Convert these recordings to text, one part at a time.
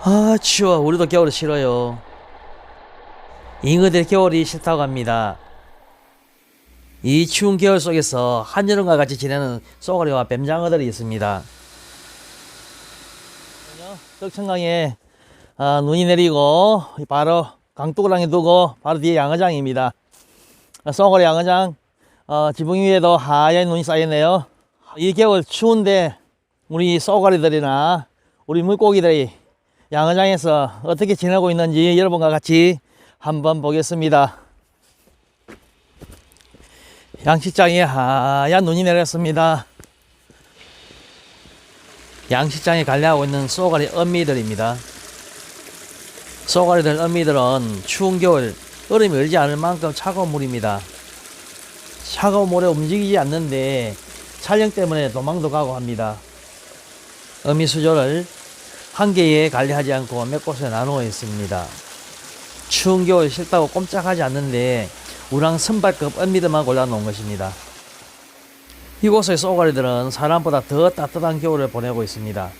아 추워. 우리도 겨울이 싫어요. 잉어들 겨울이 싫다고 합니다. 이 추운 겨울 속에서 한여름과 같이 지내는 쏘가리와 뱀장어들이 있습니다. 떡천강에 아, 눈이 내리고 바로 강둑랑에 두고 바로 뒤에 양어장입니다. 아, 쏘가리 양어장 어, 지붕 위에도 하얀 눈이 쌓였네요. 이 겨울 추운데 우리 쏘가리들이나 우리 물고기들이 양어장에서 어떻게 지내고 있는지 여러분과 같이 한번 보겠습니다. 양식장에 하얀 눈이 내렸습니다. 양식장에 관리하고 있는 쏘가리 어미들입니다. 쏘가리들 어미들은 추운 겨울 얼음이 얼지 않을 만큼 차가운 물입니다. 차가운 물에 움직이지 않는데 촬영 때문에 도망도 가고 합니다. 어미 수조를 한 개에 관리하지 않고 몇 곳에 나누어 있습니다. 추운 겨울 싫다고 꼼짝하지 않는데 우랑 선발급 언미들만 골라놓은 것입니다. 이곳의 쏘가리들은 사람보다 더 따뜻한 겨울을 보내고 있습니다.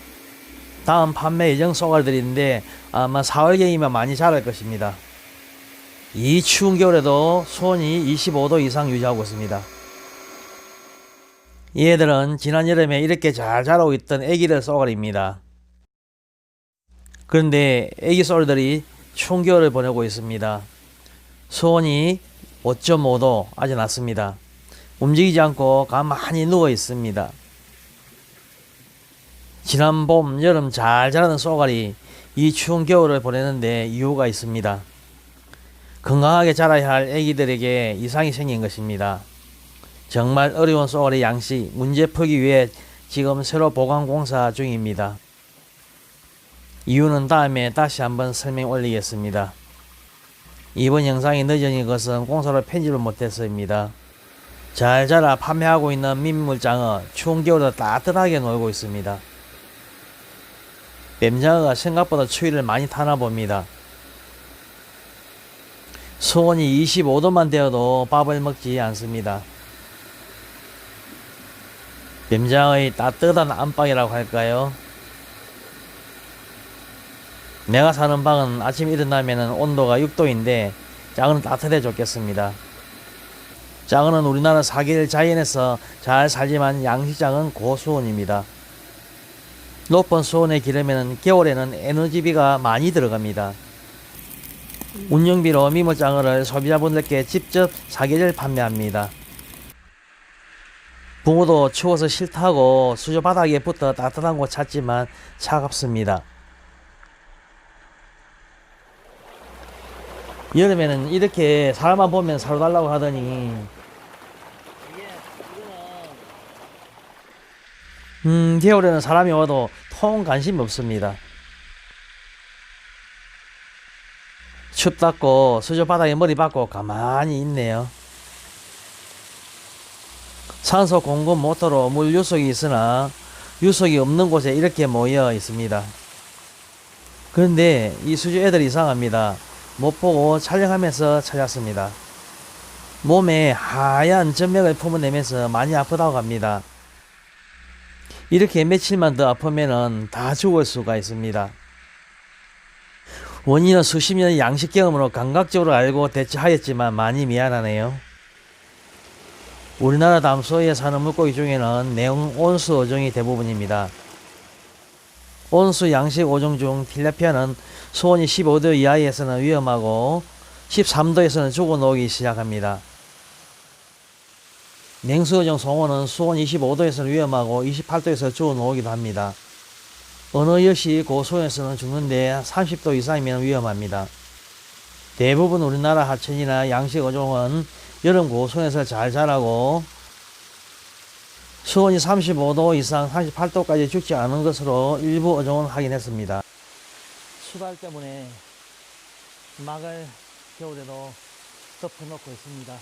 다음 판매 예정 쏘가리들인데 아마 4월경이면 많이 자랄 것입니다. 이 추운 겨울에도 수온이 25도 이상 유지하고 있습니다. 얘들은 지난 여름에 이렇게 잘 자라고 있던 애기들 쏘가리입니다. 그런데 애기 쏘리들이 추운 겨울을 보내고 있습니다. 수온이 5.5도 아주 낮습니다. 움직이지 않고 가만히 누워 있습니다. 지난 봄, 여름 잘 자라는 쏘가리 이 추운 겨울을 보내는데 이유가 있습니다. 건강하게 자라야 할 애기들에게 이상이 생긴 것입니다. 정말 어려운 쏘가리 양식 문제 풀기 위해 지금 새로 보강 공사 중입니다. 이유는 다음에 다시 한번 설명 올리겠습니다. 이번 영상이 늦어진 것은 공사로 편집을 못했습니다. 잘 자라 판매하고 있는 민물장어 추운 겨울에 따뜻하게 놀고 있습니다. 뱀장어가 생각보다 추위를 많이 타나 봅니다. 수온이 25도만 되어도 밥을 먹지 않습니다. 뱀장어의 따뜻한 안방이라고 할까요? 내가 사는 방은 아침 일어나면 온도가 6도인데 작은 따뜻해 좋겠습니다. 작은 우리나라 사계절 자연에서 잘 살지만 양식장은 고수온입니다. 높은 수온의 기름에는 겨울에는 에너지비가 많이 들어갑니다. 운영비로 미물장어를 소비자분들께 직접 사계절 판매합니다. 붕어도 추워서 싫다고 수조 바닥에 붙어 따뜻한 곳 찾지만 차갑습니다. 여름에는 이렇게 사람만 보면 사러달라고 하더니 음 겨울에는 사람이 와도 통 관심이 없습니다. 춥다고 수조 바닥에 머리 박고 가만히 있네요. 산소 공급 모터로 물 유속이 있으나 유속이 없는 곳에 이렇게 모여 있습니다. 그런데 이 수조 애들 이상합니다. 못 보고 촬영하면서 찾았습니다. 몸에 하얀 전맥을 품어내면서 많이 아프다고 합니다. 이렇게 며칠만 더 아프면 다 죽을 수가 있습니다. 원인은 수십 년의 양식 경험으로 감각적으로 알고 대처하였지만 많이 미안하네요. 우리나라 담소에 사는 물고기 중에는 내용 온수 어종이 대부분입니다. 온수 양식 어종 중 til라피아는 수온이 15도 이하에서는 위험하고 13도에서는 죽어 나오기 시작합니다. 냉수 어종 송어는 수온 25도에서는 위험하고 28도에서 죽어 나오기도 합니다. 어느 역시 고수온에서는 죽는데 30도 이상이면 위험합니다. 대부분 우리나라 하천이나 양식 어종은 여름 고수온에서 잘 자라고 수온이 35도 이상 38도까지 죽지 않은 것으로 일부 어종은 확인했습니다. 수달 때문에 막을 겨울에도 덮어놓고 있습니다.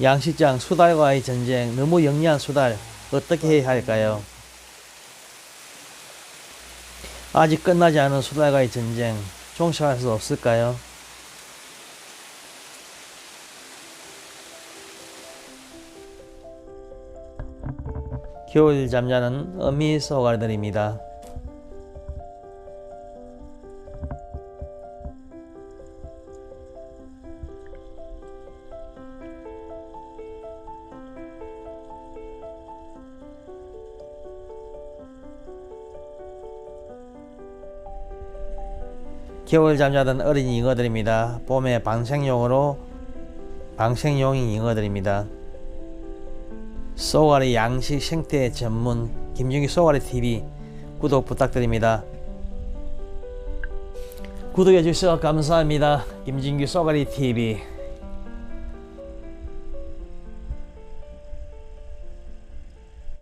양식장 수달과의 전쟁 너무 영리한 수달 어떻게 해야 할까요? 아직 끝나지 않은 수달과의 전쟁 종식할 수 없을까요? 겨울 잠자는 어미 소가들입니다. 겨울 잠자던 어린 잉어들입니다. 봄에 방생용으로 방생용인 잉어들입니다. 쏘가리 양식 생태 전문 김준기 쏘가리 TV 구독 부탁드립니다. 구독해 주셔서 감사합니다. 김진규 쏘가리 TV